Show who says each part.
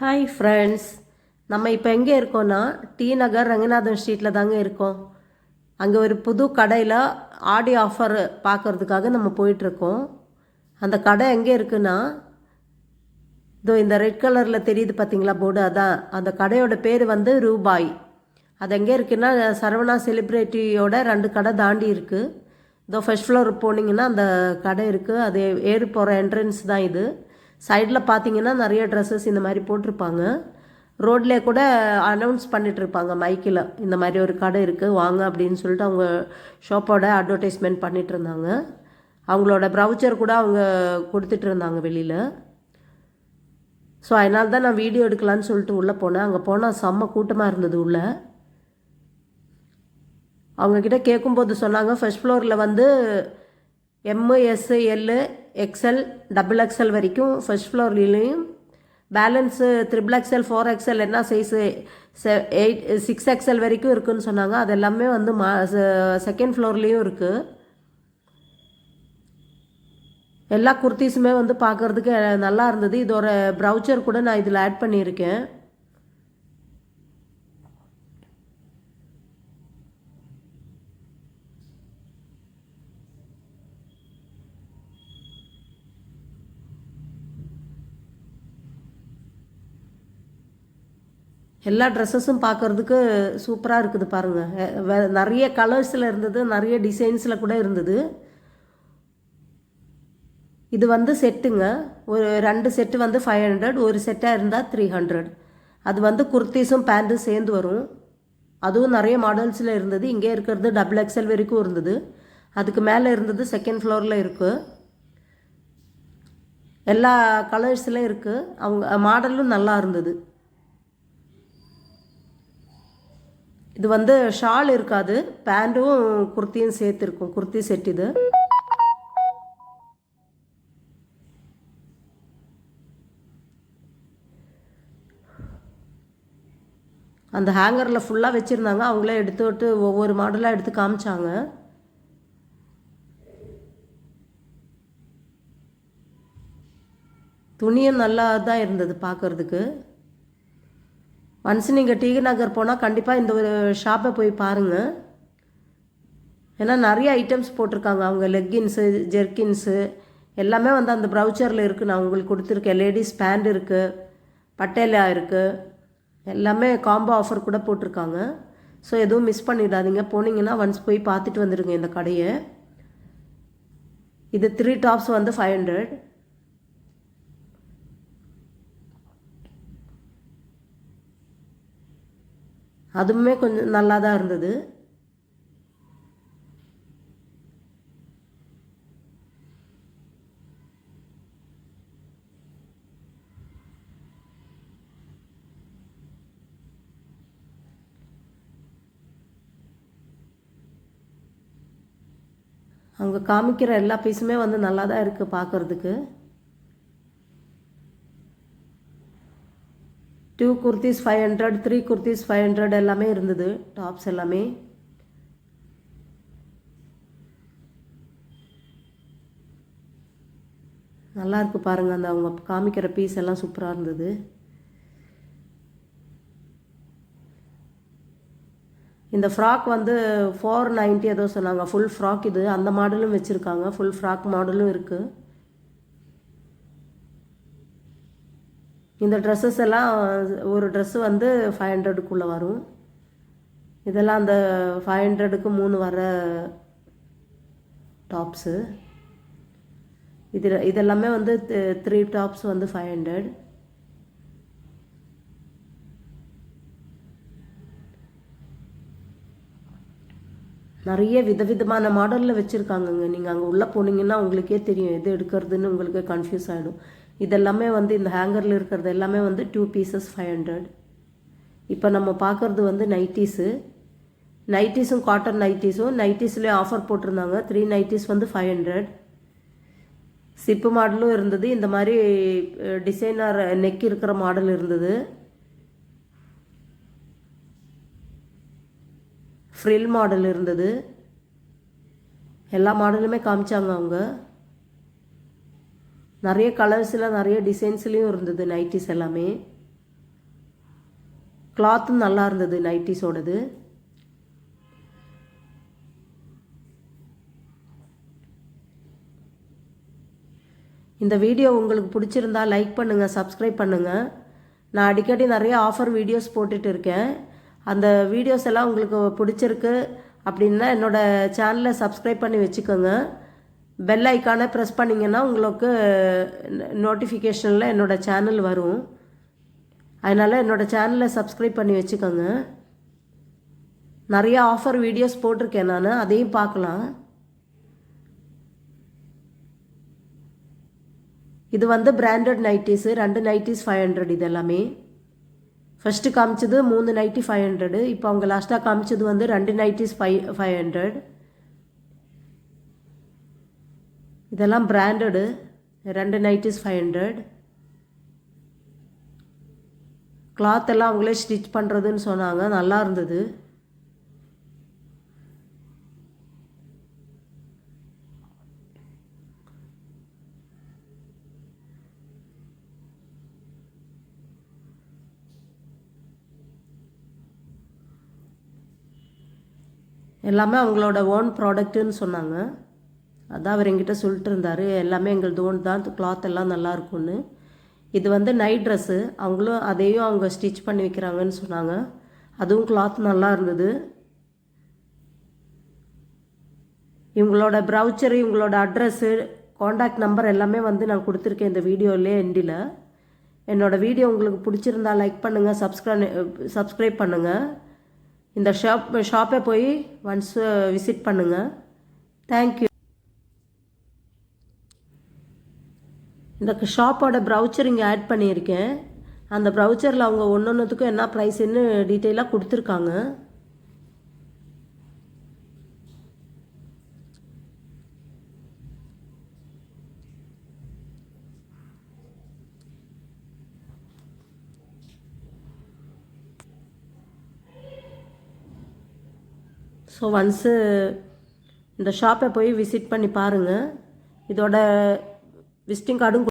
Speaker 1: Hi friends நம்ம இப்போ எங்கே இருக்கோன்னா டி நகர் ரங்கநாதன் ஸ்ட்ரீட்டில் தாங்க இருக்கோம். அங்கே ஒரு புது கடையில் ஆடி ஆஃபர் பார்க்கறதுக்காக நம்ம போயிட்டுருக்கோம் அந்த கடை எங்கே இருக்குன்னா இதோ இந்த ரெட் கலரில் தெரியுது பார்த்தீங்களா போர்டு அதான். அந்த கடையோட பேர் வந்து ரூபாய். அது எங்கே இருக்குன்னா சரவணா செலிப்ரிட்டியோட ரெண்டு கடை தாண்டி இருக்குது இதோ ஃபர்ஸ்ட் ஃப்ளோர் போனீங்கன்னா அந்த கடை இருக்குது அது ஏறி போகிற என்ட்ரன்ஸ் தான் இது. சைடில் பார்த்தீங்கன்னா நிறைய ட்ரெஸ்ஸஸ் இந்த மாதிரி போட்டிருப்பாங்க. ரோட்லேயே கூட அனௌன்ஸ் பண்ணிகிட்ருப்பாங்க இருப்பாங்க மைக்கில் இந்த மாதிரி ஒரு கடை இருக்குது வாங்க அப்படின்னு சொல்லிட்டு அவங்க ஷாப்போட அட்வர்டைஸ்மெண்ட் பண்ணிகிட்டு இருந்தாங்க அவங்களோட ப்ரௌச்சர் கூட அவங்க கொடுத்துட்டு இருந்தாங்க வெளியில். ஸோ அதனால தான் நான் வீடியோ எடுக்கலான்னு சொல்லிட்டு உள்ளே போனேன். அங்கே போனால் செம்ம கூட்டமாக இருந்தது உள்ளே. அவங்கக்கிட்ட கேட்கும்போது சொன்னாங்க ஃபர்ஸ்ட் ஃப்ளோரில் வந்து M S L XL double XL வரைக்கும் first ஃப்ளோர்லேயும் balance triple XL four XL என்ன சைஸு செ எயிட் சிக்ஸ் எக்ஸ்எல் வரைக்கும் இருக்குன்னு சொன்னாங்க. அது எல்லாமே வந்து மா செகண்ட் ஃப்ளோர்லேயும் இருக்குது எல்லா குர்த்திஸுமே வந்து பார்க்குறதுக்கு நல்லா இருந்தது. இதோட ப்ரௌச்சர் கூட நான் இதில் ஆட் பண்ணியிருக்கேன். எல்லா ட்ரெஸ்ஸஸும் பார்க்குறதுக்கு சூப்பராக இருக்குது பாருங்கள் நிறைய கலர்ஸில் இருந்தது நிறைய டிசைன்ஸில் கூட இருந்தது. இது வந்து செட்டுங்க ஒரு ரெண்டு செட்டு வந்து ஃபைவ் ஹண்ட்ரட் ஒரு செட்டாக இருந்தால் த்ரீ ஹண்ட்ரட் அது வந்து குர்த்திஸும் பேண்ட்டும் சேர்ந்து வரும். அதுவும் நிறைய மாடல்ஸில் இருந்தது. இங்கே இருக்கிறது டபுள் எக்ஸ்எல் வரைக்கும் இருந்தது. அதுக்கு மேலே இருந்தது செகண்ட் ஃப்ளோரில் இருக்குது எல்லா கலர்ஸ்லேயும் இருக்குது அவங்க மாடலும் நல்லா இருந்தது. இது வந்து ஷால் இருக்காது பேண்ட்டும் குர்த்தியும் சேர்த்துருக்கும் குர்த்தி செட் இது. அந்த ஹேங்கரில் ஃபுல்லாக வச்சுருந்தாங்க அவங்களே எடுத்து விட்டு ஒவ்வொரு மாடலாக எடுத்து காமிச்சாங்க. துணியும் நல்லா தான் இருந்தது பார்க்குறதுக்கு ஒன்ஸ் நீங்கள் டிகி நகர் போனால் கண்டிப்பாக இந்த ஒரு ஷாப்பை போய் பாருங்கள் ஏன்னா நிறைய ஐட்டம்ஸ் போட்டிருக்காங்க. அவங்க லெக்கின்ஸு ஜெர்கின்ஸு எல்லாமே வந்து அந்த ப்ரௌச்சரில் இருக்குது நான் உங்களுக்கு கொடுத்துருக்கேன். லேடிஸ் பேண்ட் இருக்குது பட்டேலா இருக்குது எல்லாமே காம்போ ஆஃபர் கூட போட்டிருக்காங்க. ஸோ எதுவும் மிஸ் பண்ணிடாதீங்க. போனீங்கன்னா ஒன்ஸ் போய் பார்த்துட்டு வந்துடுங்க இந்த கடையை. இது த்ரீ டாப்ஸ் வந்து ஃபைவ் ஹண்ட்ரட் அதுவுமே கொஞ்சம் நல்லா தான் இருந்தது. அவங்க காமிக்கிற எல்லா பீஸுமே வந்து நல்லா தான் இருக்குது பார்க்குறதுக்கு two kurtis five hundred three kurtis five hundred எல்லாமே இருந்தது. டாப்ஸ் எல்லாமே. நல்லா இருக்கு பாருங்கள் அந்த அவங்க காமிக்கிற பீஸ் எல்லாம் சூப்பராக இருந்தது. இந்த ஃப்ராக் வந்து ஃபோர் நைன்ட்டி ஏதோ சொன்னாங்க. ஃபுல் ஃப்ராக் இது. அந்த மாடலும் வச்சுருக்காங்க. ஃபுல் ஃப்ராக் மாடலும் இருக்குது இந்த ட்ரெஸ்ஸஸ் எல்லாம் ஒரு ட்ரெஸ்ஸு வந்து ஃபைவ் ஹண்ட்ரடுக்குள்ளே வரும். இதெல்லாம் அந்த ஃபைவ் ஹண்ட்ரடுக்கு மூணு வர டாப்ஸு இதில் இதெல்லாமே வந்து த்ரீ டாப்ஸ் வந்து ஃபைவ் ஹண்ட்ரட் நிறைய விதவிதமான மாடலில் வச்சுருக்காங்கங்க. நீங்கள் அங்கே உள்ளே போனீங்கன்னா உங்களுக்கே தெரியும் எது எடுக்கிறதுன்னு உங்களுக்கு கன்ஃபியூஸ் ஆகிடும் இதெல்லாமே வந்து இந்த ஹேங்கரில் இருக்கிறது எல்லாமே வந்து டூ பீசஸ் ஃபைவ் ஹண்ட்ரட் இப்போ நம்ம பார்க்குறது வந்து நைட்டிஸு நைட்டிஸும் காட்டன் நைட்டிஸும் நைட்டிஸ்லேயே ஆஃபர் போட்டிருந்தாங்க. த்ரீ நைட்டிஸ் வந்து ஃபைவ் ஹண்ட்ரட் சிப்பு மாடலும் இருந்தது. இந்த மாதிரி டிசைனர் நெக் இருக்கிற மாடல் இருந்தது. ஃப்ரில் மாடல் இருந்தது. எல்லா மாடலுமே காமிச்சாங்க அவங்க. நிறைய கலர்ஸில் நிறைய டிசைன்ஸ்லேயும் இருந்தது நைட்டிஸ் எல்லாமே. கிளாத்தும் நல்லா இருந்தது நைட்டிஸோடது இந்த வீடியோ உங்களுக்கு பிடிச்சிருந்தா லைக் பண்ணுங்கள் சப்ஸ்கிரைப் பண்ணுங்கள் நான் அடிக்கடி நிறைய ஆஃபர் வீடியோஸ் போட்டுட்டு இருக்கேன். அந்த வீடியோஸ் எல்லாம் உங்களுக்கு பிடிச்சிருக்கு அப்படின்னா என்னோடய சேனலை சப்ஸ்கிரைப் பண்ணி வச்சுக்கோங்க. பெல் ஐக்கானை ப்ரெஸ் பண்ணிங்கன்னா உங்களுக்கு நோட்டிஃபிகேஷனில் என்னோடய சேனல் வரும். அதனால் என்னோடய சேனலை சப்ஸ்கிரைப் பண்ணி வச்சுக்கோங்க. நிறையா ஆஃபர் வீடியோஸ் போட்டிருக்கேன் நான் அதையும் பார்க்கலாம். இது வந்து பிராண்டட் நைட்டிஸு ரெண்டு நைட்டிஸ் ஃபைவ் ஹண்ட்ரட் இது எல்லாமே. ஃபஸ்ட்டு காமிச்சது மூணு நைட்டி ஃபைவ் ஹண்ட்ரடு இப்போ அவங்க லாஸ்ட்டாக காமிச்சது வந்து ரெண்டு நைட்டிஸ் ஃபைவ் ஃபைவ் ஹண்ட்ரட் இதெல்லாம் பிராண்டடு ரெண்டு நைட்டிஸ் ஃபைவ் ஹண்ட்ரட் கிளாத் எல்லாம் அவங்களே ஸ்டிச் பண்ணுறதுன்னு சொன்னாங்க. நல்லா இருந்தது. எல்லாமே அவங்களோட ஓன் ப்ராடக்ட்டுன்னு சொன்னாங்க. அதான் அவர் எங்கிட்ட சொல்லிட்டு இருந்தார் எல்லாமே எங்களது ஒன்று தான் கிளாத் எல்லாம் நல்லா இருக்கும்னு. இது வந்து நைட் ட்ரெஸ்ஸு அவங்களும் அதையும் அவங்க ஸ்டிச் பண்ணி வைக்கிறாங்கன்னு சொன்னாங்க. அதுவும் கிளாத் நல்லா இருந்தது. இவங்களோட ப்ரௌச்சரு இவங்களோட அட்ரஸ்ஸு காண்டாக்ட் நம்பர் எல்லாமே வந்து நான் கொடுத்துருக்கேன் இந்த வீடியோவிலே எண்டில். என்னோடய வீடியோ உங்களுக்கு பிடிச்சிருந்தா லைக் பண்ணுங்கள் சப்ஸ்கிரை சப்ஸ்கிரைப் பண்ணுங்கள் இந்த ஷாப் ஷாப்பை போய் ஒன்ஸ் விசிட் பண்ணுங்கள் தேங்க்யூ இந்த ஷாப்போட ப்ரௌச்சர் இங்கே ஆட் பண்ணியிருக்கேன். அந்த ப்ரௌச்சரில் அவங்க ஒன்று ஒன்றுத்துக்கும் என்ன ப்ரைஸ்ன்னு டீட்டெயிலாக கொடுத்துருக்காங்க. ஸோ ஒன்ஸு இந்த ஷாப்பை போய் விசிட் பண்ணி பாருங்கள் இதோட விசிட்டிங் கார்டும்